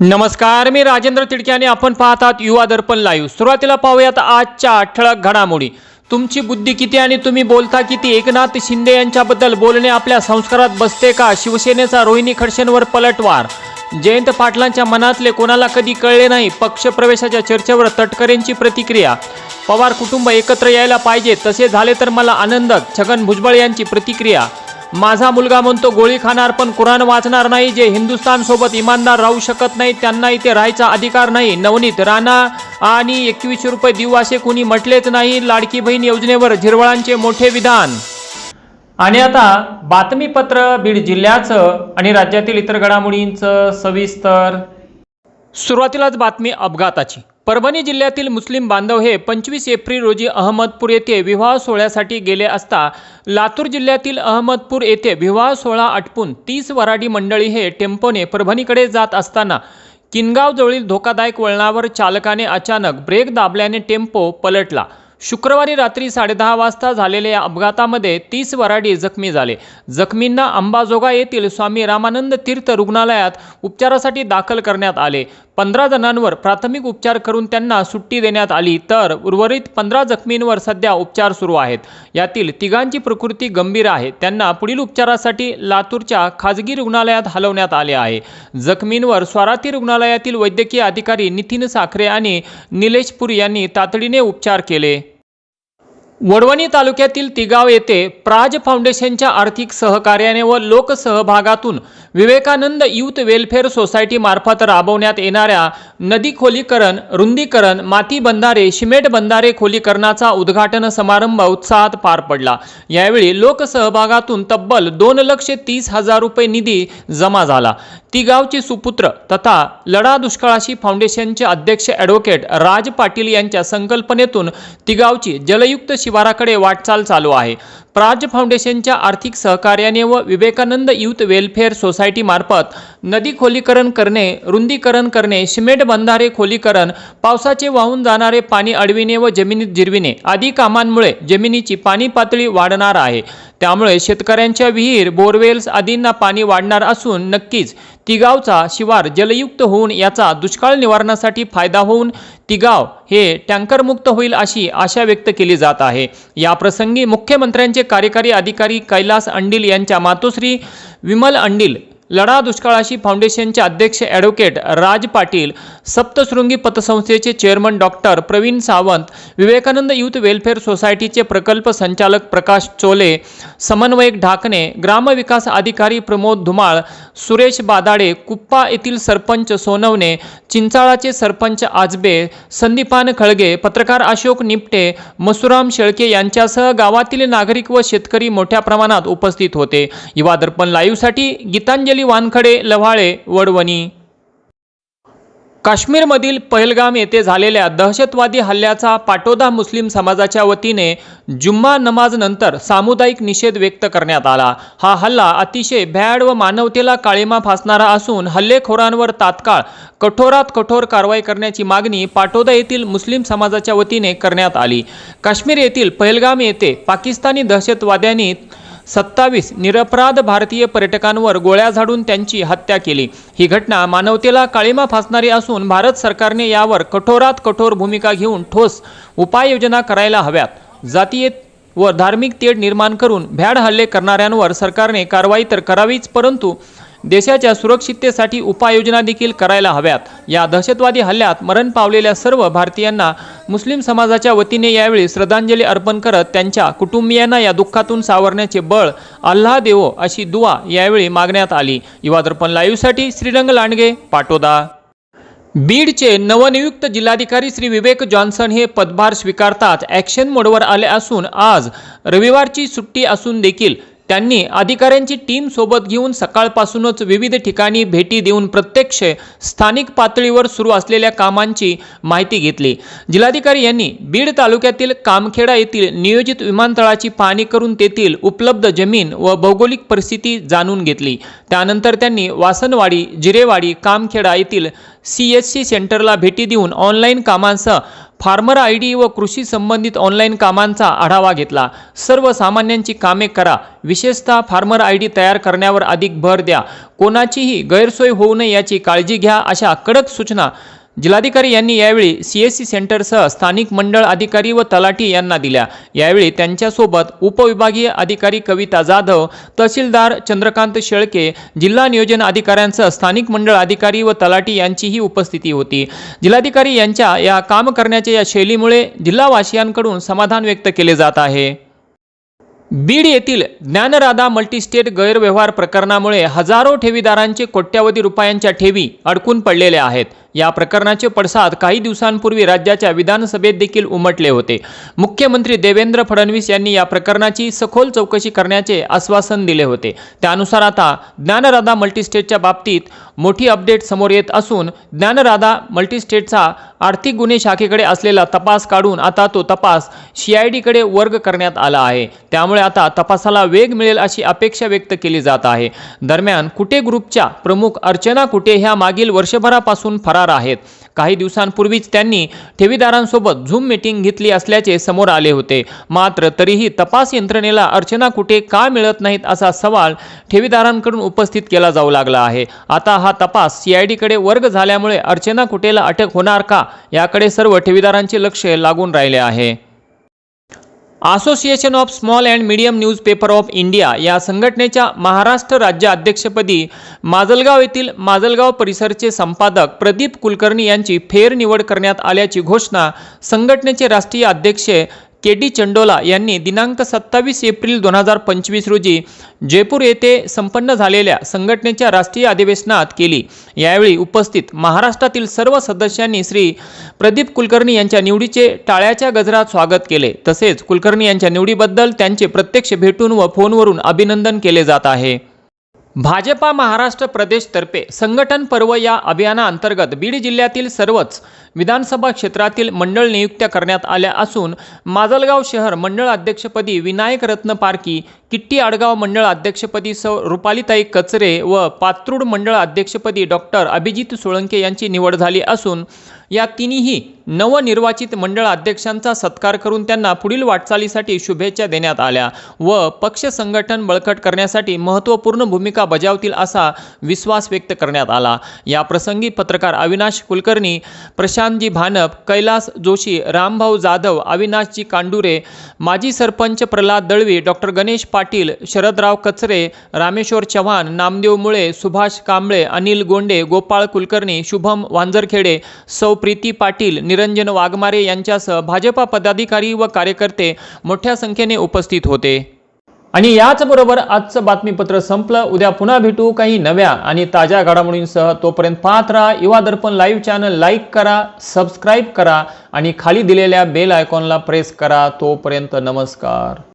नमस्कार मी राजेंद्र तिडके आणि आपण पाहतात युवा दर्पण लाईव्ह सुरुवातीला पाहूयात आजच्या ठळक घडामोडी. तुमची बुद्धी किती आणि तुम्ही बोलता किती? एकनाथ शिंदे यांच्याबद्दल बोलणे आपल्या संस्कारात बसते का? शिवसेनेचा रोहिणी खडसेंवर पलटवार. जयंत पाटलांच्या मनातले कोणाला कधी कळले नाही? पक्षप्रवेशाच्या चर्चेवर तटकरेंची प्रतिक्रिया. पवार कुटुंब एकत्र यायला पाहिजे. तसे झाले तर मला आनंद छगन भुजबळ यांची प्रतिक्रिया. माझा मुलगा म्हणतो गोळी खाणार पण कुराण वाचणार नाही जे हिंदुस्थान सोबत इमानदार राहू शकत नाही त्यांना इथे राहायचा अधिकार नाही. नवनीत राणा आणि एकवीसशे रुपये देऊ असे कुणी म्हटलेच नाही लाडकी बहीण योजनेवर झिरवळांचे मोठे विधान. आणि आता बातमीपत्र बीड जिल्ह्याचं आणि राज्यातील इतर घडामोडींचं सविस्तर. सुरुवातीलाच बातमी अपघाताची. परभणी जिल्ह्यातील मुस्लिम बांधव हे पंचवीस एप्रिल रोजी अहमदपूर येथे विवाह सोहळ्यासाठी गेले असता लातूर जिल्ह्यातील अहमदपूर येथे विवाह सोहळा आटपून तीस वराडी मंडळी हे टेम्पोने परभणीकडे जात असताना किनगावजवळील धोकादायक वळणावर चालकाने अचानक ब्रेक दाबल्याने टेम्पो पलटला. शुक्रवारी रात्री साडेदहा वाजता झालेल्या या अपघातामध्ये तीस वराडी जखमी झाले. जखमींना अंबाजोगा येथील स्वामी रामानंद तीर्थ रुग्णालयात उपचारासाठी दाखल करण्यात आले. पंधरा जणांवर प्राथमिक उपचार करून त्यांना सुट्टी देण्यात आली तर उर्वरित पंधरा जखमींवर सध्या उपचार सुरू आहेत. यातील तिघांची प्रकृती गंभीर आहे. त्यांना पुढील उपचारासाठी लातूरच्या खाजगी रुग्णालयात हलवण्यात आले आहे. जखमींवर स्वाराती रुग्णालयातील वैद्यकीय अधिकारी नितीन साखरे आणि निलेश पुरी यांनी तातडीने उपचार केले. वडवणी तालुक्यातील तिगाव येथे प्राज फाउंडेशनच्या आर्थिक सहकार्याने व लोकसहभागातून विवेकानंद यूथ वेलफेअर सोसायटी मार्फत राबवण्यात येणाऱ्या नदी खोलीकरण रुंदीकरण माती बंधारे शिमेट बंधारे खोलीकरणाचा उद्घाटन समारंभ उत्साहात पार पडला. यावेळी लोकसहभागातून तब्बल दोन लक्ष तीस हजार रुपये निधी जमा झाला. तिगावचे सुपुत्र तथा लढा दुष्काळाशी फाउंडेशनचे अध्यक्ष ॲडव्होकेट राज पाटील यांच्या संकल्पनेतून तिगावची जलयुक्त शिवाराकडे वाटचाल चालू आहे. प्राज फाउंडेशनच्या आर्थिक सहकार्याने व विवेकानंद युथ वेलफेअर सोसायटीमार्फत नदी खोलीकरण करणे रुंदीकरण करणे सिमेंट बंधारे खोलीकरण पावसाचे वाहून जाणारे पाणी अडविणे व जमिनीत जिरविणे आदी कामांमुळे जमिनीची पाणी पातळी वाढणार आहे. त्यामुळे शेतकऱ्यांच्या विहीर बोरवेल्स आदींना पाणी वाढणार असून नक्कीच तिगावचा शिवार जलयुक्त होऊन याचा दुष्काळ निवारणासाठी फायदा होऊन तिगाव हे टँकरमुक्त होईल अशी आशा व्यक्त केली जात आहे. याप्रसंगी मुख्यमंत्र्यांचे कार्यकारी अधिकारी कैलास अंडील यांच्या मातोश्री विमल अंडील लढा दुष्काळाशी फाउंडेशनचे अध्यक्ष advocate Raj Patil Saptashrungi पतसंस्थेचे chairman doctor Pravin Sawant Vivekananda youth welfare सोसायटीचे प्रकल्प संचालक प्रकाश चोले समन्वयक ढाकणे ग्रामविकास अधिकारी प्रमोद धुमाळ सुरेश बादाडे कुप्पा येथील सरपंच सोनवणे चिंचाळाचे सरपंच आजबे संदीपान खळगे पत्रकार अशोक निपटे मसुराम शेळके यांच्यासह गावातील नागरिक व शेतकरी मोठ्या प्रमाणात उपस्थित होते. युवा दर्पण लाईव्हसाठी गीतांजली वानखडे लव्हाळे वडवणी. काश्मीरमधील पहलगाम येथे झालेल्या दहशतवादी हल्ल्याचा पाटोदा मुस्लिम समाजाच्या वतीने जुम्मा नमाजनंतर सामुदायिक निषेध व्यक्त करण्यात आला. हा हल्ला अतिशय भ्याड व मानवतेला काळीमा फासणारा असून हल्लेखोरांवर तात्काळ कठोरात कठोर कारवाई करण्याची मागणी पाटोदा येथील मुस्लिम समाजाच्या वतीने करण्यात आली. काश्मीर येथील पहलगाम येथे पाकिस्तानी दहशतवाद्यांनी सत्तावीस निरपराध भारतीय पर्यटकांवर गोळ्या झाडून त्यांची हत्या केली. ही घटना मानवतेला काळीमा फासणारी असून भारत सरकारने यावर कठोरात कठोर भूमिका घेऊन ठोस उपाययोजना करायला हव्यात. जातीय व धार्मिक तेढ निर्माण करून भ्याड हल्ले करणाऱ्यांवर सरकारने कारवाई तर करावीच परंतु देशाच्या सुरक्षिततेसाठी उपाययोजना देखील करायला हव्यात. या दहशतवादी हल्ल्यात मरण पावलेल्या सर्व भारतीयांना मुस्लिम समाजाच्या वतीने यावेळी श्रद्धांजली अर्पण करत त्यांच्या कुटुंबियांना या दुःखातून सावरण्याचे बळ अल्लाह देवो अशी दुवा यावेळी मागण्यात आली. युवा दर्पण लाईव्हसाठी श्रीरंग लांडगे पाटोदा. बीडचे नवनियुक्त जिल्हाधिकारी श्री विवेक जॉन्सन हे पदभार स्वीकारताच ॲक्शन मोडवर आले असून आज रविवारची सुट्टी असून देखील त्यांनी अधिकाऱ्यांची टीम सोबत घेऊन सकाळपासूनच विविध ठिकाणी भेटी देऊन प्रत्यक्ष स्थानिक पातळीवर सुरू असलेल्या कामांची माहिती घेतली. जिल्हाधिकारी यांनी बीड तालुक्यातील कामखेडा येथील नियोजित विमानतळाची पाहणी करून तेथील उपलब्ध जमीन व भौगोलिक परिस्थिती जाणून घेतली. त्यानंतर त्यांनी वासनवाडी जिरेवाडी कामखेडा येथील सी एस सी सेंटरला भेटी देऊन ऑनलाईन कामांसह फार्मर आय डी व कृषी संबंधित ऑनलाईन कामांचा आढावा घेतला. सर्वसामान्यांची कामे करा. विशेषतः फार्मर आय डी तयार करण्यावर अधिक भर द्या. कोणाचीही गैरसोय होऊ नये याची काळजी घ्या अशा कडक सूचना जिल्हाधिकारी यांनी यावेळी सी एस सी सेंटरसह स्थानिक मंडळ अधिकारी व तलाठी यांना दिल्या. यावेळी त्यांच्यासोबत उपविभागीय अधिकारी कविता जाधव तहसीलदार चंद्रकांत शेळके जिल्हा नियोजन अधिकाऱ्यांसह स्थानिक मंडळ अधिकारी व तलाठी यांचीही उपस्थिती होती. जिल्हाधिकारी यांच्या या काम करण्याच्या या शैलीमुळे जिल्हावासियांकडून समाधान व्यक्त केले जात आहे. बीड येथील ज्ञानराधा मल्टीस्टेट गैरव्यवहार प्रकरणामुळे हजारो ठेवीदारांचे कोट्यावधी रुपयांच्या ठेवी अडकून पडलेल्या आहेत. या प्रकरणाचे पडसाद काही दिवसांपूर्वी राज्याच्या विधानसभेत देखील उमटले होते. मुख्यमंत्री देवेंद्र फडणवीस यांनी या प्रकरणाची सखोल चौकशी करण्याचे आश्वासन दिले होते. त्यानुसार आता ज्ञानराधा मल्टीस्टेटच्या बाबतीत मोठी अपडेट समोर येत असून ज्ञानराधा मल्टीस्टेटचा आर्थिक गुन्हे शाखेकडे असलेला तपास काढून आता तो तपास सी आय डीकडे वर्ग करण्यात आला आहे. त्यामुळे आता तपासाला वेग मिळेल अशी अपेक्षा व्यक्त केली जात आहे. दरम्यान कुटे ग्रुपच्या प्रमुख अर्चना कुटे ह्या मागील वर्षभरापासून फरार आहेत. काही दिवसांपूर्वीच त्यांनी ठेवीदारांसोबत झूम मीटिंग घेतली असल्याचे समोर आले होते. मात्र तरीही तपास यंत्रणेला अर्चना कुठे का मिळत नाहीत असा सवाल ठेवीदारांकडून उपस्थित केला जाऊ लागला आहे. आता हा तपास सीआयडीकडे वर्ग झाल्यामुळे अर्चना कुटेला अटक होणार का? याकडे सर्व ठेवीदारांचे लक्ष लागून राहिले आहे. Association of small and medium newspaper of India या संघटनेच्या महाराष्ट्र राज्य अध्यक्षपदी माजलगाव येथील माजलगाव परिसरचे संपादक प्रदीप कुलकर्णी यांची फेरनिवड करण्यात आल्याची घोषणा संघटनेचे राष्ट्रीय अध्यक्ष के डी चंडोला यांनी दिनांक सत्तावीस एप्रिल दोन हजार पंचवीस रोजी जयपूर येथे संपन्न झालेल्या संघटनेच्या राष्ट्रीय अधिवेशनात केली. यावेळी उपस्थित महाराष्ट्रातील सर्व सदस्यांनी श्री प्रदीप कुलकर्णी यांच्या निवडीचे टाळ्याच्या गजरात स्वागत केले. तसेच कुलकर्णी यांच्या निवडीबद्दल त्यांचे प्रत्यक्ष भेटून व फोनवरून अभिनंदन केले जात आहे. भाजपा महाराष्ट्र प्रदेशतर्फे संघटन पर्व या अभियानाअंतर्गत बीड जिल्ह्यातील सर्वच विधानसभा क्षेत्रातील मंडळ नियुक्त्या करण्यात आल्या असून माजलगाव शहर मंडळ अध्यक्षपदी विनायक रत्न पारकी किट्टी आडगाव मंडळ अध्यक्षपदी सौ रुपालीताई कचरे व पात्रूड मंडळ अध्यक्षपदी डॉक्टर अभिजित सोळंके यांची निवड झाली असून या तिन्ही नवनिर्वाचित मंडळ अध्यक्षांचा सत्कार करून त्यांना पुढील वाटचालीसाठी शुभेच्छा देण्यात आल्या व पक्ष संघटन बळकट करण्यासाठी महत्त्वपूर्ण भूमिका बजावतील असा विश्वास व्यक्त करण्यात आला. या प्रसंगी पत्रकार अविनाश कुलकर्णी प्रशांतजी भानप कैलास जोशी रामभाऊ जाधव अविनाशजी कांडुरे माजी सरपंच प्रल्हाद दळवी डॉक्टर गणेश पाटील शरदराव कचरे रामेश्वर चव्हाण नामदेव मुळे सुभाष कांबळे अनिल गोंडे गोपाळ कुलकर्णी शुभम वांजरखेडे सौ प्रीती पाटील निरंजन वाघमारे यांच्यासह भाजपा पदाधिकारी व कार्यकर्ते मोठ्या संख्येने उपस्थित होते. आणि याचबरोबर आजचं बातमीपत्र संपलं. उद्या पुन्हा भेटू काही नव्या आणि ताज्या घडामोडींसह. तोपर्यंत पाहत राहा Yuva Darpan live channel like करा सबस्क्राईब करा आणि खाली दिलेल्या बेल आयकॉनला प्रेस करा. तोपर्यंत नमस्कार.